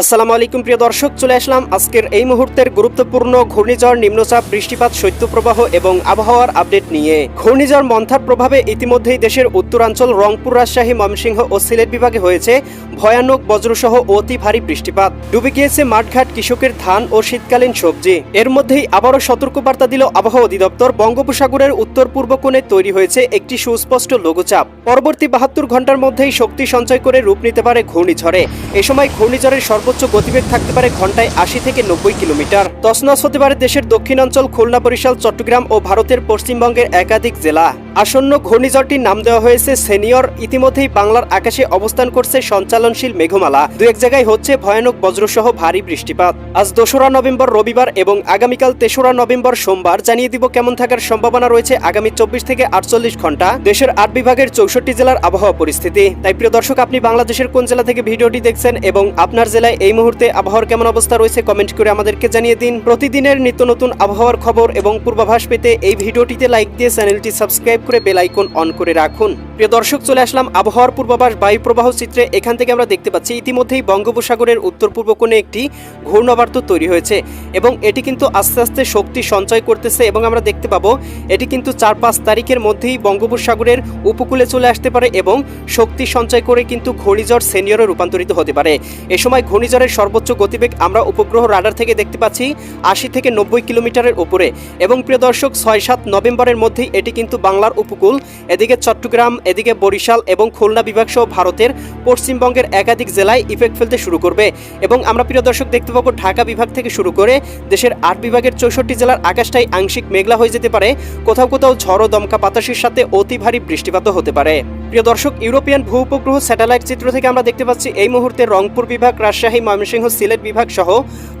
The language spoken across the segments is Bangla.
আসসালামু আলাইকুম, প্রিয় দর্শক, চলে আসলাম আজকের এই মুহূর্তের গুরুত্বপূর্ণ ঘূর্ণিঝড়, নিম্নচাপ, বৃষ্টিপাত, শৈত্যপ্রবাহ এবং আবহাওয়ার আপডেট নিয়ে। ঘূর্ণিঝড় মন্থার প্রভাবে ইতিমধ্যেই দেশের উত্তরাঞ্চল, রংপুর, রাজশাহী, ময়মনসিংহ ও সিলেট বিভাগে হয়েছে ভয়ানক বজ্রসহ অতি ভারী বৃষ্টিপাত। ডুবে গিয়েছে মাঠঘাট, কৃষকের ধান ও শীতকালীন সবজি। এর মধ্যেই আবারও সতর্কবার্তা দিল আবহাওয়া অধিদপ্তর। বঙ্গোপসাগরের উত্তর পূর্ব কোণে তৈরি হয়েছে একটি সুস্পষ্ট লঘুচাপ। পরবর্তী বাহাত্তর ঘণ্টার মধ্যেই শক্তি সঞ্চয় করে রূপ নিতে পারে ঘূর্ণিঝড়ে। এ সময় ঘূর্ণিঝড়ের সর্বোচ্চ গতিবেগ থাকতে পারে ঘন্টায় আশি থেকে নব্বই কিলোমিটার। তসনাস হতে পারে দেশের দক্ষিণাঞ্চল খুলনা বরিশাল, চট্টগ্রাম ও ভারতের পশ্চিমবঙ্গের একাধিক জেলা। আসন্ন ঘূর্ণিঝড়টির নাম দেওয়া হয়েছে সেনিয়র। ইতিমধ্যেই বাংলার আকাশে অবস্থান করছে সঞ্চালনশীল মেঘমালা। দু এক জায়গায় হচ্ছে ভয়ানক বজ্রসহ ভারী বৃষ্টিপাত। আজ দোসরা নভেম্বর রবিবার এবং আগামীকাল তেসরা নভেম্বর সোমবার জানিয়ে দিব কেমন থাকার সম্ভাবনা রয়েছে আগামী চব্বিশ থেকে আটচল্লিশ ঘণ্টা। দেশের আট বিভাগের চৌষট্টি জেলার আবহাওয়া পরিস্থিতি। তাই প্রিয় দর্শক, আপনি বাংলাদেশের কোন জেলা থেকে ভিডিওটি দেখছেন এবং আপনার জেলায় এই মুহূর্তে আবহাওয়ার কেমন অবস্থা রয়েছে কমেন্ট করে আমাদেরকে জানিয়ে দিন। প্রতিদিনের নিত্য নতুন আবহাওয়ার খবর এবং পূর্বাভাস পেতে এই ভিডিওটিতে লাইক দিয়ে চ্যানেলটি সাবস্ক্রাইব করে বেল আইকন অন করে রাখুন। প্রিয় দর্শক, চলে আসলাম আবহাওয়ার পূর্বাভাস বায়ু প্রবাহ চিত্রে। এখান থেকে আমরা দেখতে পাচ্ছি, ইতিমধ্যেই বঙ্গোপসাগরের উত্তর পূর্ব কোণে একটি ঘূর্ণাবর্ত তৈরি হয়েছে এবং এটি কিন্তু আস্তে আস্তে শক্তি সঞ্চয় করতেছে এবং আমরা দেখতে পাবো, এটি কিন্তু চার পাঁচ তারিখের মধ্যেই বঙ্গোপসাগরের উপকূলে চলে আসতে পারে এবং শক্তি সঞ্চয় করে কিন্তু ঘূর্ণিঝড় সেনিয়রে রূপান্তরিত হতে পারে। এ সময় ঘূর্ণিঝড়ের সর্বোচ্চ গতিবেগ আমরা উপগ্রহ রাডার থেকে দেখতে পাচ্ছি, আশি থেকে নব্বই কিলোমিটারের উপরে এবং প্রিয় দর্শক ছয় সাত নভেম্বরের মধ্যেই এটি কিন্তু বাংলার উপকূল, এদিকে চট্টগ্রাম, এদিকে বরিশাল এবং খুলনা বিভাগ সহ ভারতের পশ্চিমবঙ্গের একাধিক জেলায় ইফেক্ট ফেলতে শুরু করবে এবং আমরা প্রিয় দর্শক দেখতে পাবো ঢাকা বিভাগ থেকে শুরু করে দেশের আট বিভাগের চৌষট্টি জেলার আকাশটাই আংশিক মেঘলা হয়ে যেতে পারে। কোথাও কোথাও ঝড়ো দমকা বাতাসের সাথে অতি ভারী বৃষ্টিপাতও হতে পারে। প্রিয় দর্শক, ইউরোপিয়ান ভূ উপগ্রহ স্যাটেলাইট চিত্র থেকে আমরা দেখতে পাচ্ছি এই মুহূর্তে রংপুর বিভাগ, রাজশাহী, ময়মনসিংহ, সিলেট বিভাগ সহ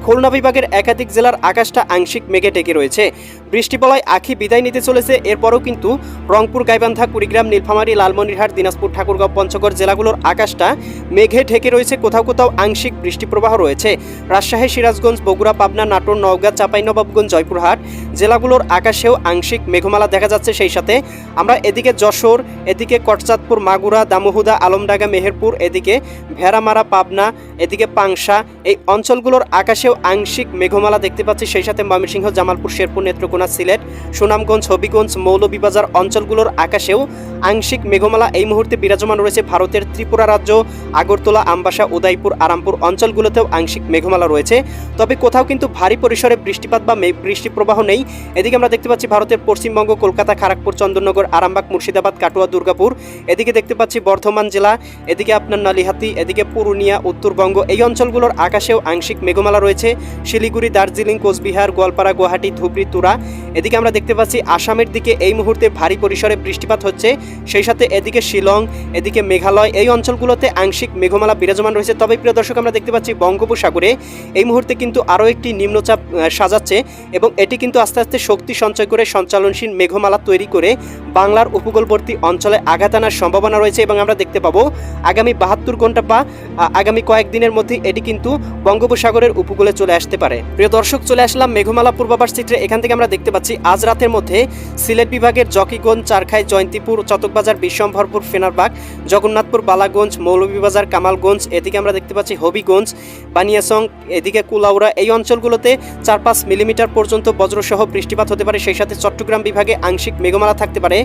খুলনা বিভাগের একাধিক জেলার আকাশটা আংশিক মেঘে ঢেকে রয়েছে। বৃষ্টি বলয় আখি বিদায় নিতে চলেছে, এরপরও কিন্তু রংপুর, গাইবান্ধা, কুড়িগ্রাম, নীলফামারী, লালমনিরহাট, দিনাজপুর, ঠাকুরগাঁও, পঞ্চগড় জেলাগুলোর আকাশটা মেঘে ঢেকে রয়েছে, কোথাও কোথাও আংশিক বৃষ্টি প্রবাহ রয়েছে। রাজশাহী, সিরাজগঞ্জ, বগুড়া, পাবনা, নাটোর, নওগাঁ চাঁপাইনবাবগঞ্জ জয়পুরহাট জেলাগুলোর আকাশেও আংশিক মেঘমালা দেখা যাচ্ছে, সেই সাথে আমরা এদিকে যশোর, এদিকে কটচাঁদপুর মাগুরা, দামোহুদা, আলমডাঙ্গা, মেহেরপুর, এদিকে ভেড়ামারা, পাবনা, এদিকে পাংশা, এই অঞ্চলগুলোর আকাশেও আংশিক মেঘমালা দেখতে পাচ্ছি। সেই সাথে ময়মনসিংহ, জামালপুর, শেরপুর, নেত্রকোনা, সিলেট, সুনামগঞ্জ, হবিগঞ্জ, মৌলভীবাজার অঞ্চলগুলোর আকাশেও আংশিক মেঘমালা এই মুহূর্তে বিরাজমান রয়েছে। ভারতের ত্রিপুরা রাজ্য, আগরতলা, আমবাসা, উদয়পুর, আরামপুর অঞ্চলগুলোতেও আংশিক মেঘমালা রয়েছে। তবে কোথাও কিন্তু ভারী পরিসরে বৃষ্টিপাত বা বৃষ্টি প্রবাহ নেই। এদিকে আমরা দেখতে পাচ্ছি ভারতের পশ্চিমবঙ্গ, কলকাতা খড়গপুর চন্দননগর, আরামবাগ, মুর্শিদাবাদ, কাটোয়া, দুর্গাপুর এদিকে দেখতে পাচ্ছি বর্ধমান জেলা, এদিকে আপনার নালিহাতি এদিকে পুরুলিয়া, উত্তরবঙ্গ। এই অঞ্চলগুলোর আকাশেও আংশিক মেঘমালা রয়েছে। শিলিগুড়ি, দার্জিলিং, কোচবিহার, গোয়ালপাড়া, গুয়াহাটি, ধুবড়ি, তুরা। এদিকে আমরা দেখতে পাচ্ছি আসামের দিকে এই মুহূর্তে ভারী পরিসরে বৃষ্টিপাত হচ্ছে। সেই সাথে এদিকে শিলং, এদিকে মেঘালয়, এই অঞ্চলগুলোতে আংশিক মেঘমালা বিরাজমান রয়েছে। তবে প্রিয় দর্শক, আমরা দেখতে পাচ্ছি বঙ্গোপসাগরে এই মুহূর্তে কিন্তু আরও একটি নিম্নচাপ সাজাচ্ছে এবং এটি কিন্তু আস্তে আস্তে শক্তি সঞ্চয় করে সঞ্চালনশীল মেঘমালা তৈরি করে বাংলার উপকূলবর্তী অঞ্চলে আঘাত আনার সম্ভাবনা রয়েছে এবং আমরা দেখতে পাবো আগামী বাহাত্তর ঘণ্টা বা আগামী কয়েকদিনের মধ্যে এটি কিন্তু বঙ্গোপসাগরের উপকূলে চলে আসতে পারে। প্রিয় দর্শক, চলে আসলাম মেঘমালা পূর্বাভাস চিত্রে। এখান থেকে আমরা দেখতে পাচ্ছি আজ রাতের মধ্যে সিলেট বিভাগের জকিগঞ্জ, চারখাই, জয়ন্তীপুর, চতকবাজার, বিশ্বম্ভরপুর, ফেনারবাগ, জগন্নাথপুর, বালাগঞ্জ, মৌলভীবাজার, কামালগঞ্জ, এদিকে আমরা দেখতে পাচ্ছি হবিগঞ্জ বানিয়াসং এদিকে কুলাউড়া। এই অঞ্চলগুলোতে চার পাঁচ মিলিমিটার পর্যন্ত বজ্রসহ বৃষ্টিপাত হতে পারে। সেই সাথে চট্টগ্রাম বিভাগে আংশিক মেঘমালা থাকতে পারে।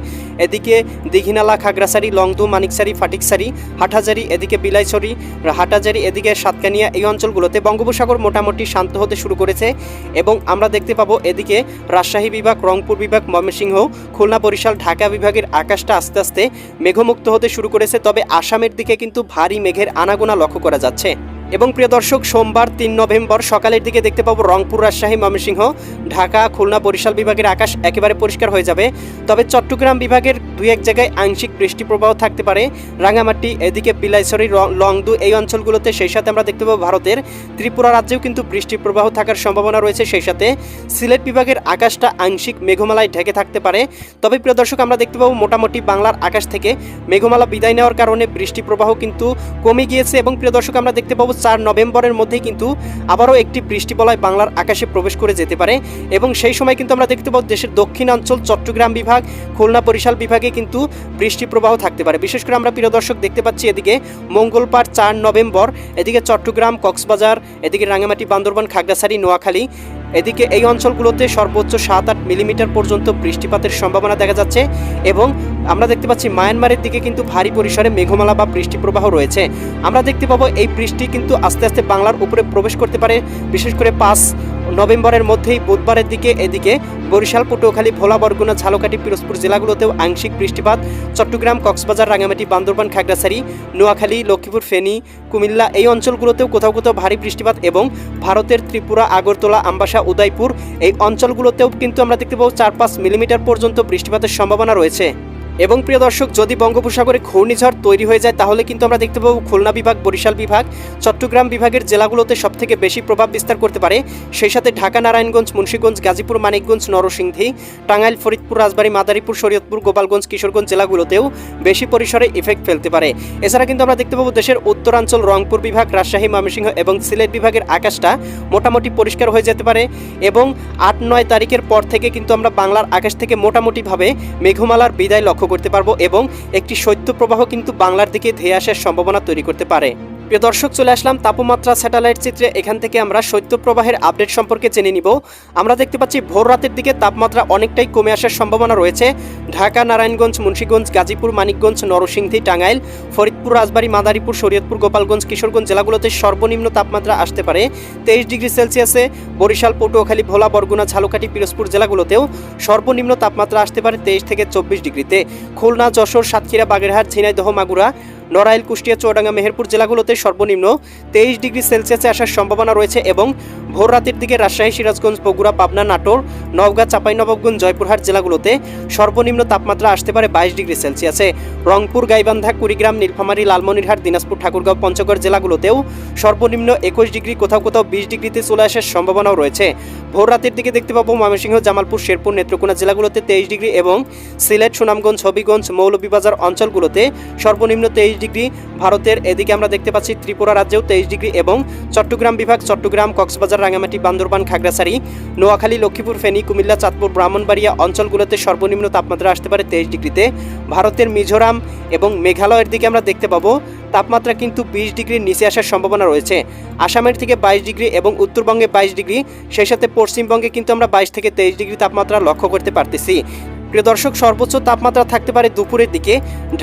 এদিকে দিঘিনালা, খাগড়াছড়ি লংদু, মানিকসারি, ফাটিকসারি, হাটহাজারি এদিকে বিলাইছড়ি হাটাজারি এদিকে সাতকানিয়া এই অঞ্চলগুলোতে বঙ্গোপসাগর মোটামুটি শান্ত হতে শুরু করেছে এবং আমরা দেখতে পাবো এদিকে রাজশাহী বিভাগ, রংপুর বিভাগ, ময়মনসিংহ, খুলনা বরিশাল, ঢাকা বিভাগের আকাশটা আস্তে আস্তে মেঘমুক্ত হতে শুরু করেছে। তবে আসামের দিকে কিন্তু ভারী মেঘের আনাগোনা লক্ষ্য করা যাচ্ছে। এবং প্রিয় দর্শক, সোমবার তিন নভেম্বর সকালের দিকে দেখতে পাবো রংপুর, রাজশাহী, ময়মনসিংহ, ঢাকা, খুলনা, বরিশাল বিভাগের আকাশ একেবারে পরিষ্কার হয়ে যাবে। তবে চট্টগ্রাম বিভাগের দুই এক জায়গায় আংশিক বৃষ্টি প্রবাহ থাকতে পারে। রাঙামাটি এদিকে বিলাইছড়ি লংদু এই অঞ্চলগুলোতে সেই সাথে আমরা দেখতে পাবো ভারতের। ত্রিপুরা রাজ্যেও কিন্তু বৃষ্টি প্রবাহ থাকার সম্ভাবনা রয়েছে সেই সাথে। সিলেট বিভাগের আকাশটা আংশিক মেঘমালায় ঢেকে থাকতে পারে। তবে প্রিয় দর্শক, আমরা দেখতে পাবো মোটামুটি বাংলার আকাশ থেকে মেঘমালা বিদায় নেওয়ার কারণে বৃষ্টি প্রবাহ কিন্তু কমে গিয়েছে এবং প্রিয় দর্শক, আমরা দেখতে পাবো চার নভেম্বরের মধ্যেই কিন্তু আবারও একটি বৃষ্টি বলয় বাংলার আকাশে প্রবেশ করে যেতে পারে। এবং সেই সময় কিন্তু আমরা দেখতে পাবো দেশের দক্ষিণাঞ্চল, চট্টগ্রাম বিভাগ, খুলনা, বরিশাল বিভাগে কিন্তু বৃষ্টি প্রবাহ থাকতে পারে। বিশেষ করে আমরা প্রিয় দর্শক দেখতে পাচ্ছি এদিকে মঙ্গলবার চার নভেম্বর, এদিকে চট্টগ্রাম, কক্সবাজার, এদিকে রাঙামাটি বান্দরবান, খাগড়াছড়ি, নোয়াখালী, এদিকে এই অঞ্চলগুলোতে সর্বোচ্চ সাত আট মিলিমিটার পর্যন্ত বৃষ্টিপাতের সম্ভাবনা দেখা যাচ্ছে এবং আমরা দেখতে পাচ্ছি মায়ানমারের দিকে কিন্তু ভারী পরিসরে মেঘমালা বা বৃষ্টি প্রবাহ রয়েছে। আমরা দেখতে পাবো এই বৃষ্টি কিন্তু আস্তে আস্তে বাংলার উপরে প্রবেশ করতে পারে। বিশেষ করে পাঁচ নভেম্বরের মধ্যেই বুধবারের দিকে এদিকে বরিশাল, পটুয়াখালী, ভোলা, বরগুনা, ঝালকাঠি, পিরোজপুর জেলাগুলোতেও আংশিক বৃষ্টিপাত। চট্টগ্রাম, কক্সবাজার রাঙামাটি বান্দরবান, খাগড়াছড়ি, নোয়াখালী, লক্ষ্মীপুর, ফেনী, কুমিল্লা এই অঞ্চলগুলোতেও কোথাও কোথাও ভারী বৃষ্টিপাত এবং ভারতের ত্রিপুরা, আগরতলা, আমবাসা, উদয়পুর এই অঞ্চলগুলোতেও কিন্তু আমরা দেখতে পাবো চার পাঁচ মিলিমিটার পর্যন্ত বৃষ্টিপাতের সম্ভাবনা রয়েছে। এবং প্রিয় দর্শক, যদি বঙ্গোপসাগরে ঘূর্ণিঝড় তৈরি হয়ে যায়, তাহলে কিন্তু আমরা দেখতে পাবো খুলনা বিভাগ, বরিশাল বিভাগ, চট্টগ্রাম বিভাগের জেলাগুলোতে সবথেকে বেশি প্রভাব বিস্তার করতে পারে। সেই সাথে ঢাকা, নারায়ণগঞ্জ, মুন্সীগঞ্জ, গাজীপুর, মানিকগঞ্জ, নরসিংদী, টাঙ্গাইল, ফরিদপুর, রাজবাড়ী, মাদারীপুর, শরীয়তপুর, গোপালগঞ্জ, কিশোরগঞ্জ জেলাগুলোতেও বেশি পরিসরে ইফেক্ট ফেলতে পারে। এছাড়া কিন্তু আমরা দেখতে পাবো দেশের উত্তরাঞ্চল, রংপুর বিভাগ, রাজশাহী, ময়মনসিংহ এবং সিলেট বিভাগের আকাশটা মোটামুটি পরিষ্কার হয়ে যেতে পারে এবং আট নয় তারিখের পর থেকে কিন্তু আমরা বাংলার আকাশ থেকে মোটামুটিভাবে মেঘমালার বিদায় লক্ষ্য করতে পারব এবং একটি শৈত্যপ্রবাহ কিন্তু বাংলার দিকে ধেয়ে আসার সম্ভাবনা তৈরি করতে পারে। প্রিয় দর্শক, চলে আসলাম তাপমাত্রা স্যাটেলাইট চিত্রে। এখান থেকে আমরা শৈত্যপ্রবাহের আপডেট সম্পর্কে জেনে নিব। আমরা দেখতে পাচ্ছি ভোর রাতের দিকে তাপমাত্রা অনেকটাই কমে আসার সম্ভাবনা রয়েছে। ঢাকা, নারায়ণগঞ্জ, মুন্সীগঞ্জ, গাজীপুর, মানিকগঞ্জ, নরসিংদী, টাঙ্গাইল, ফরিদপুর, রাজবাড়ী, মাদারীপুর, শরীয়তপুর, গোপালগঞ্জ, কিশোরগঞ্জ জেলাগুলোতে সর্বনিম্ন তাপমাত্রা আসতে পারে। তেইশ ডিগ্রি সেলসিয়াসে বরিশাল, পটুয়াখালী, ভোলা, বরগুনা, ঝালকাঠি, পিরোজপুর জেলাগুলোতেও সর্বনিম্ন তাপমাত্রা আসতে পারে তেইশ থেকে চব্বিশ ডিগ্রিতে। খুলনা, যশোর, সাতক্ষীরা, বাগেরহাট, ঝিনাইদহ, মাগুরা নড়াইল, কুষ্টিয়া চৌডাঙ্গা মেহেরপুর জেলাগুলোতে সর্বনিম্ন তেইশ ডিগ্রি সেলসিয়াসে আসার সম্ভাবনা রয়েছে এবং ভোর রাতের দিকে রাজশাহী, সিরাজগঞ্জ, বগুড়া, পাবনা, নাটোর নওগাঁ চাঁপাইনবাবগঞ্জ জয়পুরহাট জেলাগুলোতে সর্বনিম্ন তাপমাত্রা আসতে পারে বাইশ ডিগ্রি সেলসিয়াসে রংপুর, গাইবান্ধা, কুড়িগ্রাম, নীলফামারী, লালমনিরহাট, দিনাজপুর, ঠাকুরগাঁও, পঞ্চগড় জেলাগুলোতেও সর্বনিম্ন একুশ ডিগ্রি, কোথাও কোথাও বিশ ডিগ্রিতে চলে আসার সম্ভাবনাও রয়েছে। ভোর রাতের দিকে দেখতে পাবো ময়মনসিংহ, জামালপুর, শেরপুর, নেত্রকোনা জেলাগুলোতে তেইশ ডিগ্রি এবং সিলেট, সুনামগঞ্জ, হবিগঞ্জ, মৌলভীবাজার অঞ্চলগুলোতে সর্বনিম্ন তেইশ ডিগ্রি। ভারতের এদিকে আমরা দেখতে পাচ্ছি ত্রিপুরা রাজ্যেও তেইশ ডিগ্রি এবং চট্টগ্রাম বিভাগ, চট্টগ্রাম, কক্সবাজার রাঙামাটি বান্দরবান, খাগড়াছড়ি, নোয়াখালী, লক্ষ্মীপুর, ফেনী কুমিল্লা, চাঁদপুর, ব্রাহ্মণবাড়িয়া অঞ্চলগুলোতে সর্বনিম্ন তাপমাত্রা আসতে পারে তেইশ ডিগ্রিতে। ভারতের মিজোরাম এবং মেঘালয়ের দিকে আমরা দেখতে পাবো, তাপমাত্রা কিন্তু বিশ ডিগ্রির নিচে আসার সম্ভাবনা রয়েছে। আসামের থেকে বাইশ ডিগ্রি এবং উত্তরবঙ্গে বাইশ ডিগ্রি, সেই সাথে পশ্চিমবঙ্গে কিন্তু আমরা বাইশ থেকে তেইশ ডিগ্রি তাপমাত্রা লক্ষ্য করতে পারতেছি। প্রিয় দর্শক, সর্বোচ্চ তাপমাত্রা থাকতে পারে দুপুরের দিকে।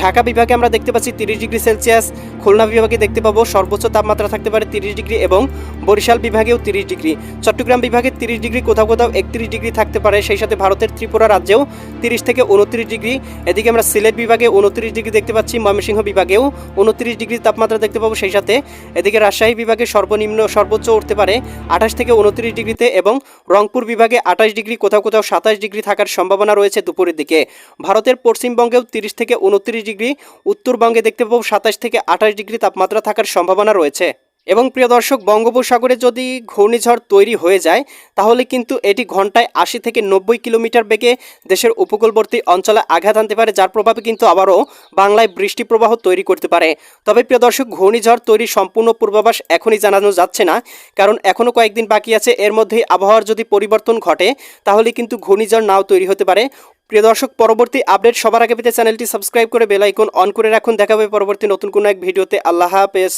ঢাকা বিভাগে আমরা দেখতে পাচ্ছি তিরিশ ডিগ্রি সেলসিয়াস, খুলনা বিভাগে দেখতে পাবো সর্বোচ্চ তাপমাত্রা থাকতে পারে তিরিশ ডিগ্রি এবং বরিশাল বিভাগেও তিরিশ ডিগ্রি। চট্টগ্রাম বিভাগে তিরিশ ডিগ্রি, কোথাও কোথাও একত্রিশ ডিগ্রি থাকতে পারে। সেই সাথে ভারতের ত্রিপুরা রাজ্যেও তিরিশ থেকে উনত্রিশ ডিগ্রি। এদিকে আমরা সিলেট বিভাগে উনত্রিশ ডিগ্রি দেখতে পাচ্ছি, ময়মনসিংহ বিভাগেও উনত্রিশ ডিগ্রি তাপমাত্রা দেখতে পাবো সেই সাথে। এদিকে রাজশাহী বিভাগে সর্বনিম্ন সর্বোচ্চ উঠতে পারে আঠাশ থেকে উনত্রিশ ডিগ্রিতে এবং রংপুর বিভাগে আঠাশ ডিগ্রি, কোথাও কোথাও সাতাশ ডিগ্রি থাকার সম্ভাবনা রয়েছে দুপুরের দিকে। ভারতের পশ্চিমবঙ্গেও তিরিশ থেকে উনত্রিশ ডিগ্রি, উত্তরবঙ্গে দেখতে পাবো সাতাশ থেকে আঠাশ ডিগ্রি তাপমাত্রা থাকার সম্ভাবনা রয়েছে। এবং প্রিয় দর্শক, বঙ্গোপসাগরে যদি ঘূর্ণিঝড় তৈরি হয়ে যায়, তাহলে কিন্তু এটি ঘন্টায় আশি থেকে নব্বই কিলোমিটার বেগে দেশের উপকূলবর্তী অঞ্চলে আঘাত আনতে পারে, যার প্রভাবে কিন্তু আবারও বাংলায় বৃষ্টি প্রবাহ তৈরি করতে পারে। তবে প্রিয় দর্শক, ঘূর্ণিঝড় তৈরির সম্পূর্ণ পূর্বাভাস এখনই জানানো যাচ্ছে না, কারণ এখনও কয়েকদিন বাকি আছে। এর মধ্যেই আবহাওয়ার যদি পরিবর্তন ঘটে, তাহলে কিন্তু ঘূর্ণিঝড় নাও তৈরি হতে পারে। প্রিয় দর্শক, পরবর্তী আপডেট সবার আগে পেতে চ্যানেলটি সাবস্ক্রাইব করে বেলাইকন অন করে রাখুন। দেখা হবে পরবর্তী নতুন কোনো এক ভিডিওতে। আল্লাহ হাফেজ।